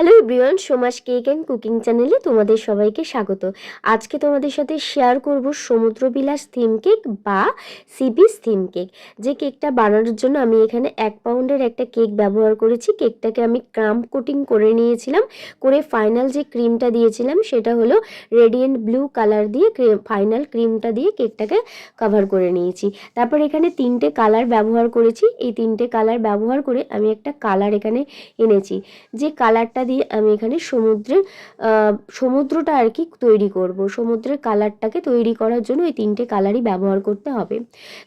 Hello everyone Soma's cake and cooking চ্যানেলে তোমাদের সবাইকে স্বাগত। আজকে তোমাদের সাথে শেয়ার করব সমুদ্রবিলাস থিম কেক বা সিবিস থিম কেক যে কেকটা বানানোর জন্য আমি এখানে এক পাউন্ডের একটা কেক ব্যবহার করেছি। কেকটাকে আমি ক্রাম কোটিং করে নিয়েছিলাম। করে ফাইনাল যে ক্রিমটা দিয়েছিলাম, সেটা হলো রেডিয়েন্ট ব্লু কালার দিয়ে ফাইনাল ক্রিমটা দিয়ে কেকটাকে কভার করে নিয়েছি। তারপর এখানে তিনটে কালার ব্যবহার করেছি। এই তিনটে কালার ব্যবহার করে আমি একটা কালার এখানে এনেছি। যে কালারটা দিয়ে আমি এখানে সমুদ্রের সমুদ্রটা আর কি তৈরি করব। সমুদ্রের কালারটাকে তৈরি করার জন্য ওই তিনটে কালারই ব্যবহার করতে হবে।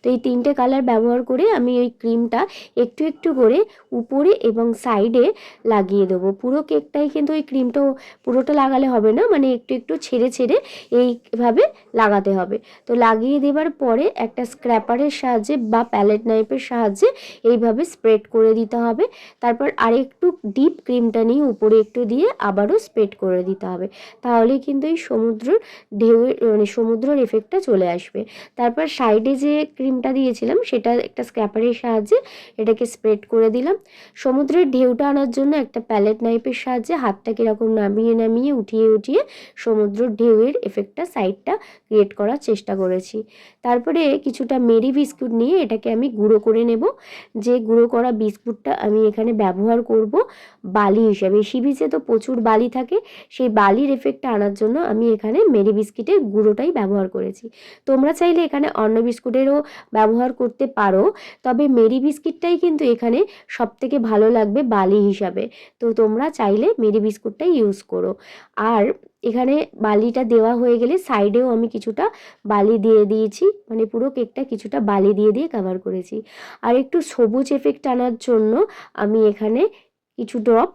তো এই তিনটে কালার ব্যবহার করে আমি ওই ক্রিমটা একটু একটু করে উপরে এবং সাইডে লাগিয়ে দেবো। পুরো কেকটাই কিন্তু ওই ক্রিমটা পুরোটা লাগালে হবে না মানে একটু একটু ছেড়ে ছেড়ে এইভাবে লাগাতে হবে। তো লাগিয়ে দেবার পরে একটা স্ক্র্যাপারের সাহায্যে বা প্যালেট নাইফের সাহায্যে এইভাবে স্প্রেড করে দিতে হবে। তারপর আরেকটু ডিপ ক্রিমটা নিয়ে উপরে একটু দিয়ে আবারও স্প্রেড করে দিতে হবে। তাহলেই কিন্তু এই সমুদ্রের ঢেউয়ের মানে সমুদ্রের এফেক্টটা চলে আসবে। তারপর সাইডে যে ক্রিমটা দিয়েছিলাম, সেটা একটা স্ক্র্যাপারের সাহায্যে এটাকে স্প্রেড করে দিলাম। সমুদ্রের ঢেউটা আনার জন্য একটা প্যালেট নাইফের সাহায্যে হাতটা কীরকম নামিয়ে নামিয়ে উঠিয়ে উঠিয়ে সমুদ্রের ঢেউয়ের এফেক্টটা সাইডটা ক্রিয়েট করার চেষ্টা করেছি। তারপরে কিছুটা মেরি বিস্কুট নিয়ে এটাকে আমি গুঁড়ো করে নেব। যে গুঁড়ো করা বিস্কুটটা আমি এখানে ব্যবহার করব বালি হিসাবে বিচে তো প্রচুর বালি থাকে, সেই বালির এফেক্টটা আনার জন্য আমি এখানে মেরি বিস্কিটের গুঁড়োটাই ব্যবহার করেছি। তোমরা চাইলে এখানে অন্য বিস্কুটেরও ব্যবহার করতে পারো, তবে মেরি বিস্কিটটাই কিন্তু এখানে সব থেকে ভালো লাগবে বালি হিসাবে। তো তোমরা চাইলে মেরি বিস্কুটটাই ইউজ করো। আর এখানে বালিটা দেওয়া হয়ে গেলে সাইডেও আমি কিছুটা বালি দিয়ে দিয়েছি মানে পুরো কেকটা কিছুটা বালি দিয়ে দিয়ে কভার করেছি। আর একটু সবুজ এফেক্ট আনার জন্য আমি এখানে কিছু ড্রপ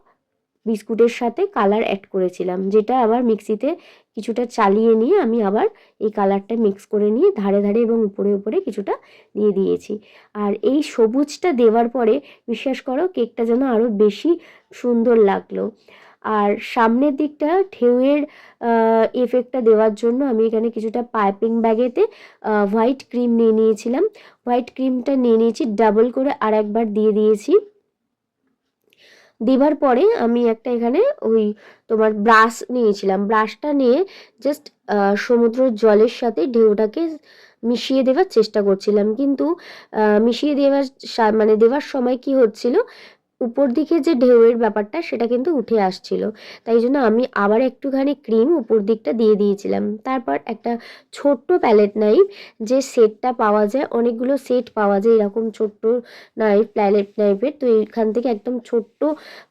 বিস্কুটের সাথে কালার অ্যাড করেছিলাম, যেটা আবার মিক্সিতে কিছুটা চালিয়ে নিয়ে আমি আবার এই কালারটা মিক্স করে নিয়ে ধারে ধারে এবং উপরে উপরে কিছুটা দিয়ে দিয়েছি। আর এই সবুজটা দেওয়ার পরে বিশ্বাস করো কেকটা যেন আরও বেশি সুন্দর লাগল। আর সামনের দিকটা ঢেউয়ের এফেক্টটা দেওয়ার জন্য আমি এখানে কিছুটা পাইপিং ব্যাগেতে হোয়াইট ক্রিম নিয়ে নিয়েছিলাম। হোয়াইট ক্রিমটা নিয়ে নিয়েছি ডাবল করে আর একবার দিয়ে দিয়েছি। দেবার পরে আমি একটা এখানে ওই তোমার ব্রাশ নিয়েছিলাম। ব্রাশটা নিয়ে জাস্ট সমুদ্র জলের সাথে ঢেউটাকে মিশিয়ে দেওয়ার চেষ্টা করছিলাম। কিন্তু মিশিয়ে দেওয়ার মানে দেওয়ার সময় কি হচ্ছিল? উপর দিকে যে ঢেউয়ের ব্যাপারটা সেটা কিন্তু উঠে আসছিল। তাই জন্য আমি আবার একটুখানি ক্রিম উপর দিকটা দিয়ে দিয়েছিলাম। তারপর একটা ছোট্ট প্যালেট নাইফ, যে সেটটা পাওয়া যায়, অনেকগুলো সেট পাওয়া যায়, এরকম ছোট্ট নাইফ, প্যালেট নাইফের। তো এইখান থেকে একদম ছোট্ট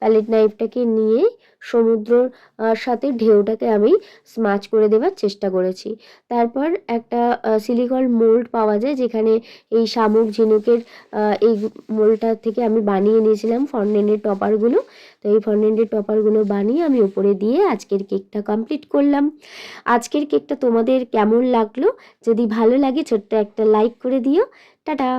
প্যালেট নাইফটাকে নিয়ে সমুদ্রর সাথে ঢেউটাকে আমি স্মাচ করে দেওয়ার চেষ্টা করেছি। তারপর একটা সিলিকন মোল্ড পাওয়া যায়, যেখানে এই শামুক, ঝিনুকের এই মোল্ডটা থেকে আমি বানিয়ে নিয়েছিলাম। ফন্ডেন্টের টপারগুলো। তো এই ফন্ডেন্টের টপারগুলো বানিয়ে আমি উপরে দিয়ে আজকের কেকটা কমপ্লিট করলাম। আজকের কেকটা তোমাদের কেমন লাগল? যদি ভালো লাগে ছোট্ট একটা লাইক করে দিও। টাটা!